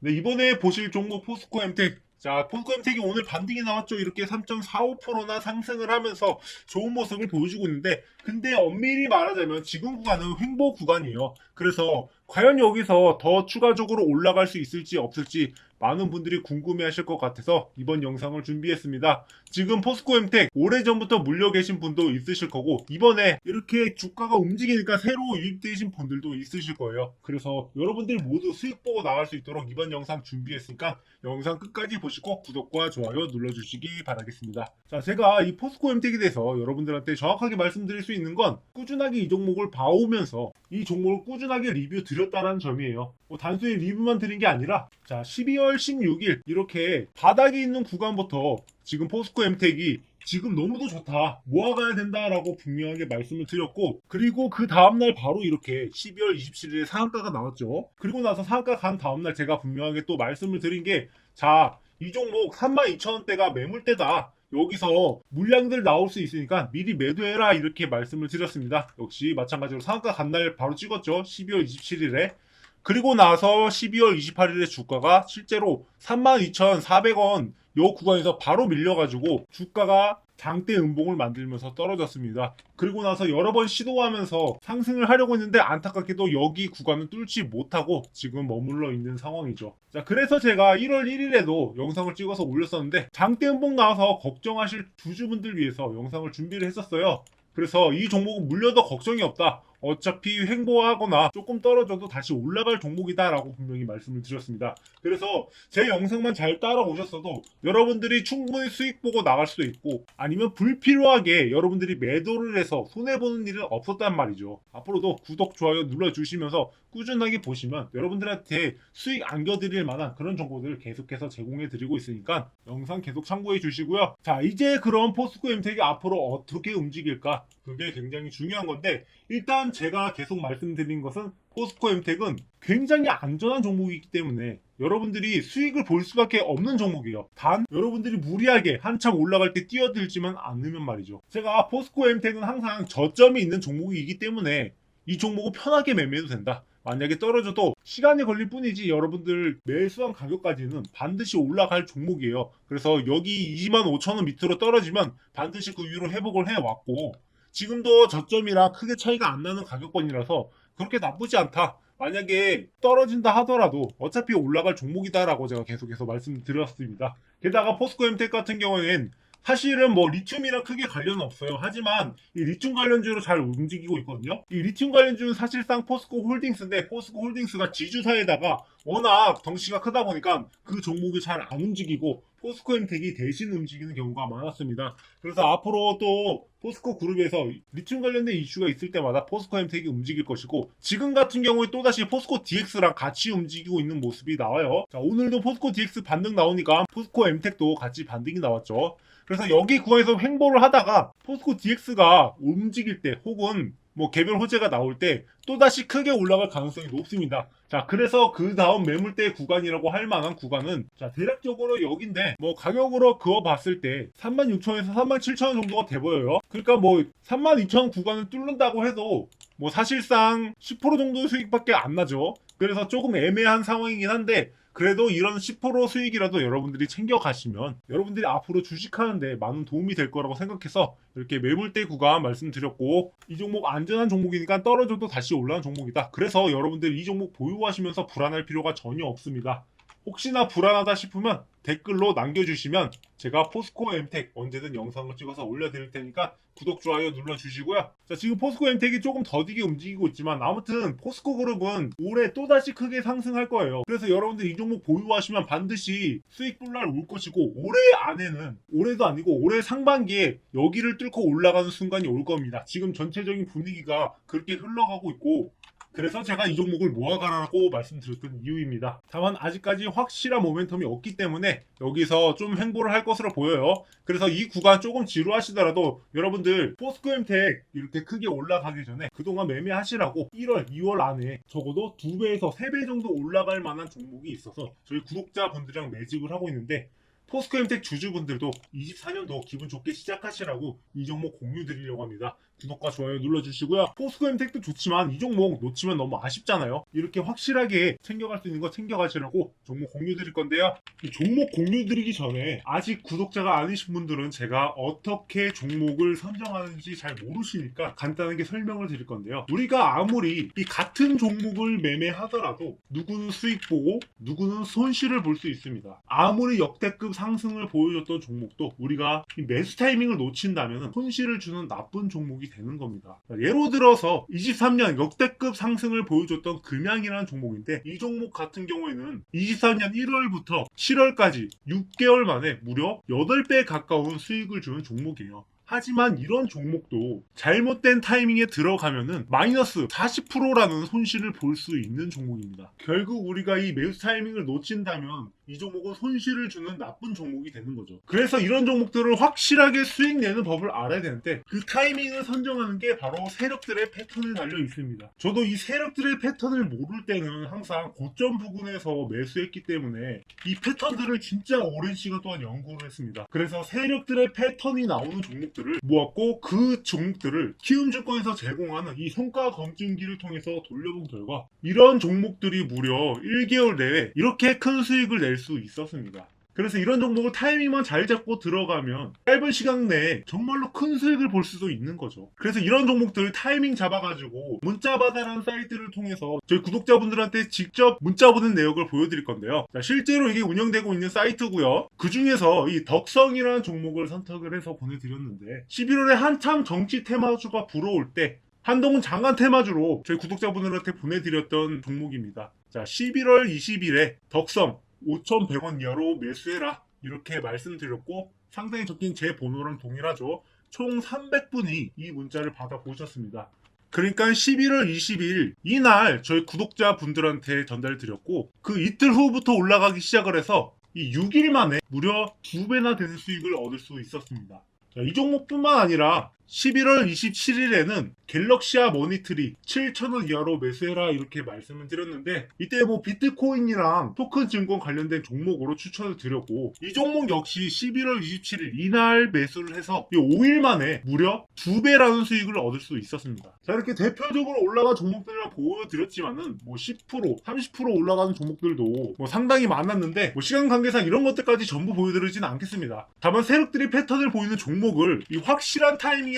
네, 이번에 보실 종목 포스코 엠텍. 자, 포스코 엠텍이 오늘 반등이 나왔죠. 이렇게 3.45%나 상승을 하면서 좋은 모습을 보여주고 있는데, 근데 엄밀히 말하자면 지금 구간은 횡보 구간이에요. 그래서 과연 여기서 더 추가적으로 올라갈 수 있을지 없을지 많은 분들이 궁금해 하실 것 같아서 이번 영상을 준비했습니다. 지금 포스코 엠텍 오래전부터 물려 계신 분도 있으실 거고 이번에 이렇게 주가가 움직이니까 새로 유입되신 분들도 있으실 거예요. 그래서 여러분들이 모두 수익 보고 나갈 수 있도록 이번 영상 준비했으니까 영상 끝까지 보시고 구독과 좋아요 눌러주시기 바라겠습니다. 자, 제가 이 포스코 엠텍에 대해서 여러분들한테 정확하게 말씀드릴 수 있는 건 꾸준하게 이 종목을 봐오면서 이 종목을 꾸준하게 리뷰 드렸다는 점이에요. 뭐 단순히 리뷰만 드린 게 아니라 자 12월 16일 이렇게 바닥에 있는 구간부터 지금 포스코 엠텍이 지금 너무도 좋다 모아가야 된다라고 분명하게 말씀을 드렸고 그리고 그 다음날 바로 이렇게 12월 27일에 상한가가 나왔죠 그리고 나서 상한가 간 다음날 제가 분명하게 또 말씀을 드린 게 자 이 종목 32,000원대가 매물대다 여기서 물량들 나올 수 있으니까 미리 매도해라 이렇게 말씀을 드렸습니다. 역시 마찬가지로 상한가 간 날 바로 찍었죠. 12월 27일에. 그리고 나서 12월 28일에 주가가 실제로 32,400원 요 구간에서 바로 밀려가지고 주가가 장대 음봉을 만들면서 떨어졌습니다. 그리고 나서 여러 번 시도하면서 상승을 하려고 했는데 안타깝게도 여기 구간을 뚫지 못하고 지금 머물러 있는 상황이죠. 자, 그래서 제가 1월 1일에도 영상을 찍어서 올렸었는데 장대 음봉 나와서 걱정하실 주주분들 위해서 영상을 준비를 했었어요. 그래서 이 종목은 물려도 걱정이 없다. 어차피 횡보하거나 조금 떨어져도 다시 올라갈 종목이다라고 분명히 말씀을 드렸습니다. 그래서 제 영상만 잘 따라오셨어도 여러분들이 충분히 수익 보고 나갈 수도 있고 아니면 불필요하게 여러분들이 매도를 해서 손해보는 일은 없었단 말이죠. 앞으로도 구독, 좋아요 눌러주시면서 꾸준하게 보시면 여러분들한테 수익 안겨드릴 만한 그런 정보들을 계속해서 제공해 드리고 있으니까 영상 계속 참고해 주시고요. 자, 이제 그럼 포스코 엠텍이 앞으로 어떻게 움직일까? 그게 굉장히 중요한 건데 일단 제가 계속 말씀드린 것은 포스코 엠텍은 굉장히 안전한 종목이기 때문에 여러분들이 수익을 볼 수밖에 없는 종목이에요. 단 여러분들이 무리하게 한참 올라갈 때 뛰어들지만 않으면 말이죠. 제가 포스코 엠텍은 항상 저점이 있는 종목이기 때문에 이 종목은 편하게 매매해도 된다. 만약에 떨어져도 시간이 걸릴 뿐이지 여러분들 매수한 가격까지는 반드시 올라갈 종목이에요. 그래서 여기 2만 5천 원 밑으로 떨어지면 반드시 그 위로 회복을 해왔고 지금도 저점이랑 크게 차이가 안 나는 가격권이라서 그렇게 나쁘지 않다. 만약에 떨어진다 하더라도 어차피 올라갈 종목이다라고 제가 계속해서 말씀드렸습니다. 게다가 포스코 엠텍 같은 경우에는 사실은 뭐 리튬이랑 크게 관련은 없어요. 하지만 이 리튬 관련주로 잘 움직이고 있거든요. 이 리튬 관련주는 사실상 포스코 홀딩스인데 포스코 홀딩스가 지주사에다가 워낙 덩치가 크다 보니까 그 종목이 잘 안 움직이고 포스코 엠텍이 대신 움직이는 경우가 많았습니다. 그래서 앞으로 또 포스코 그룹에서 리튬 관련된 이슈가 있을 때마다 포스코 엠텍이 움직일 것이고 지금 같은 경우에 또다시 포스코 DX랑 같이 움직이고 있는 모습이 나와요. 자, 오늘도 포스코 DX 반등 나오니까 포스코 엠텍도 같이 반등이 나왔죠. 그래서 여기 구간에서 횡보를 하다가 포스코 DX가 움직일 때 혹은 뭐 개별 호재가 나올 때 또다시 크게 올라갈 가능성이 높습니다. 자, 그래서 그 다음 매물대 구간이라고 할 만한 구간은 자, 대략적으로 여긴데 뭐 가격으로 그어 봤을 때 36,000에서 37,000원 정도가 돼 보여요. 그러니까 뭐 32,000 구간을 뚫는다고 해도 뭐 사실상 10% 정도 수익밖에 안 나죠. 그래서 조금 애매한 상황이긴 한데 그래도 이런 10% 수익이라도 여러분들이 챙겨가시면 여러분들이 앞으로 주식하는데 많은 도움이 될 거라고 생각해서 이렇게 매물대 구간 말씀드렸고 이 종목 안전한 종목이니까 떨어져도 다시 올라가는 종목이다. 그래서 여러분들 이 종목 보유하시면서 불안할 필요가 전혀 없습니다. 혹시나 불안하다 싶으면 댓글로 남겨주시면 제가 포스코 엠텍 언제든 영상을 찍어서 올려드릴 테니까 구독, 좋아요 눌러주시고요. 자, 지금 포스코 엠텍이 조금 더디게 움직이고 있지만 아무튼 포스코 그룹은 올해 또다시 크게 상승할 거예요. 그래서 여러분들 이 종목 보유하시면 반드시 수익 불날 올 것이고 올해 안에는 올해도 아니고 올해 상반기에 여기를 뚫고 올라가는 순간이 올 겁니다. 지금 전체적인 분위기가 그렇게 흘러가고 있고 그래서 제가 이 종목을 모아가라고 말씀드렸던 이유입니다. 다만 아직까지 확실한 모멘텀이 없기 때문에 여기서 좀 횡보를 할 것으로 보여요. 그래서 이 구간 조금 지루하시더라도 여러분들 포스코 엠텍 이렇게 크게 올라가기 전에 그동안 매매하시라고 1월, 2월 안에 적어도 2배에서 3배 정도 올라갈 만한 종목이 있어서 저희 구독자분들이랑 매집을 하고 있는데 포스코엠텍 주주분들도 24년도 기분 좋게 시작하시라고 이 종목 공유 드리려고 합니다. 구독과 좋아요 눌러주시고요. 포스코엠텍도 좋지만 이 종목 놓치면 너무 아쉽잖아요. 이렇게 확실하게 챙겨갈 수 있는 거 챙겨가시라고 종목 공유 드릴 건데요. 이 종목 공유 드리기 전에 아직 구독자가 아니신 분들은 제가 어떻게 종목을 선정하는지 잘 모르시니까 간단하게 설명을 드릴 건데요. 우리가 아무리 이 같은 종목을 매매하더라도 누구는 수익 보고 누구는 손실을 볼 수 있습니다. 아무리 역대급 상승을 보여줬던 종목도 우리가 이 매수 타이밍을 놓친다면 손실을 주는 나쁜 종목이 되는 겁니다. 예로 들어서 23년 역대급 상승을 보여줬던 금양이라는 종목인데 이 종목 같은 경우에는 23년 1월부터 7월까지 6개월 만에 무려 8배 가까운 수익을 주는 종목이에요. 하지만 이런 종목도 잘못된 타이밍에 들어가면은 마이너스 40%라는 손실을 볼 수 있는 종목입니다. 결국 우리가 이 매수 타이밍을 놓친다면 이 종목은 손실을 주는 나쁜 종목이 되는 거죠. 그래서 이런 종목들을 확실하게 수익 내는 법을 알아야 되는데 그 타이밍을 선정하는 게 바로 세력들의 패턴에 달려 있습니다. 저도 이 세력들의 패턴을 모를 때는 항상 고점 부근에서 매수했기 때문에 이 패턴들을 진짜 오랜 시간 동안 연구를 했습니다. 그래서 세력들의 패턴이 나오는 종목들을 모았고 그 종목들을 키움증권에서 제공하는 이 성과 검증기를 통해서 돌려본 결과 이런 종목들이 무려 1개월 내에 이렇게 큰 수익을 낼수 있었습니다. 그래서 이런 종목을 타이밍만 잘 잡고 들어가면 짧은 시간 내에 정말로 큰 수익을 볼 수도 있는 거죠. 그래서 이런 종목들 타이밍 잡아가지고 문자바다라는 사이트를 통해서 저희 구독자분들한테 직접 문자 보낸 내역을 보여드릴 건데요. 자, 실제로 이게 운영되고 있는 사이트고요. 그 중에서 이 덕성이라는 종목을 선택을 해서 보내드렸는데 11월에 한참 정치 테마주가 불어올 때 한동훈 장관 테마주로 저희 구독자분들한테 보내드렸던 종목입니다. 자, 11월 20일에 덕성 5,100원 이하로 매수해라. 이렇게 말씀드렸고 상당히 적힌 제 번호랑 동일하죠. 총 300분이 이 문자를 받아보셨습니다. 그러니까 11월 20일 이날 저희 구독자 분들한테 전달 드렸고 그 이틀 후부터 올라가기 시작을 해서 이 6일 만에 무려 2배나 되는 수익을 얻을 수 있었습니다. 자, 이 종목뿐만 아니라 11월 27일에는 갤럭시아 머니트리 7,000원 이하로 매수해라 이렇게 말씀을 드렸는데 이때 뭐 비트코인이랑 토큰 증권 관련된 종목으로 추천을 드렸고 이 종목 역시 11월 27일 이날 매수를 해서 이 5일 만에 무려 2배라는 수익을 얻을 수 있었습니다. 자 이렇게 대표적으로 올라간 종목들을 보여드렸지만은 뭐 10% 30% 올라가는 종목들도 뭐 상당히 많았는데 뭐 시간 관계상 이런 것들까지 전부 보여드리지는 않겠습니다. 다만 세력들이 패턴을 보이는 종목을 이 확실한 타이밍에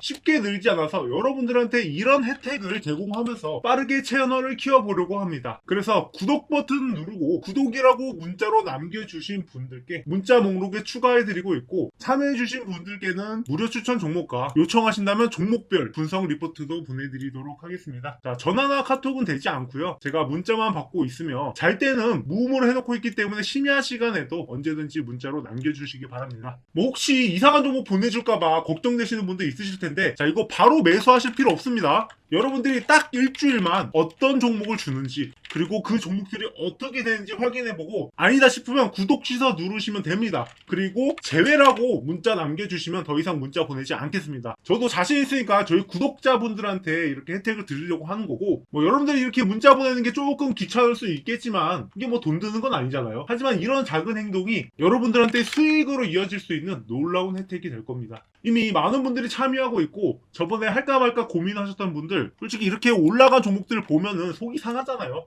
쉽게 늘지 않아서 여러분들한테 이런 혜택을 제공하면서 빠르게 채널을 키워보려고 합니다. 그래서 구독 버튼 누르고 구독이라고 문자로 남겨주신 분들께 문자 목록에 추가해드리고 있고 참여해주신 분들께는 무료 추천 종목과 요청하신다면 종목별 분석 리포트도 보내드리도록 하겠습니다. 자, 전화나 카톡은 되지 않고요. 제가 문자만 받고 있으며 잘 때는 무음으로 해놓고 있기 때문에 심야 시간에도 언제든지 문자로 남겨주시기 바랍니다. 뭐 혹시 이상한 종목 보내줄까봐 걱정되시는 분들 있으실 텐데 자 이거 바로 매수하실 필요 없습니다. 여러분들이 딱 일주일만 어떤 종목을 주는지 그리고 그 종목들이 어떻게 되는지 확인해보고 아니다 싶으면 구독 취소 누르시면 됩니다. 그리고 제외라고 문자 남겨주시면 더 이상 문자 보내지 않겠습니다. 저도 자신 있으니까 저희 구독자분들한테 이렇게 혜택을 드리려고 하는 거고 뭐 여러분들이 이렇게 문자 보내는 게 조금 귀찮을 수 있겠지만 이게 뭐 돈 드는 건 아니잖아요. 하지만 이런 작은 행동이 여러분들한테 수익으로 이어질 수 있는 놀라운 혜택이 될 겁니다. 이미 많은 분들이 참여하고 있고 저번에 할까 말까 고민하셨던 분들 솔직히 이렇게 올라간 종목들을 보면은 속이 상하잖아요.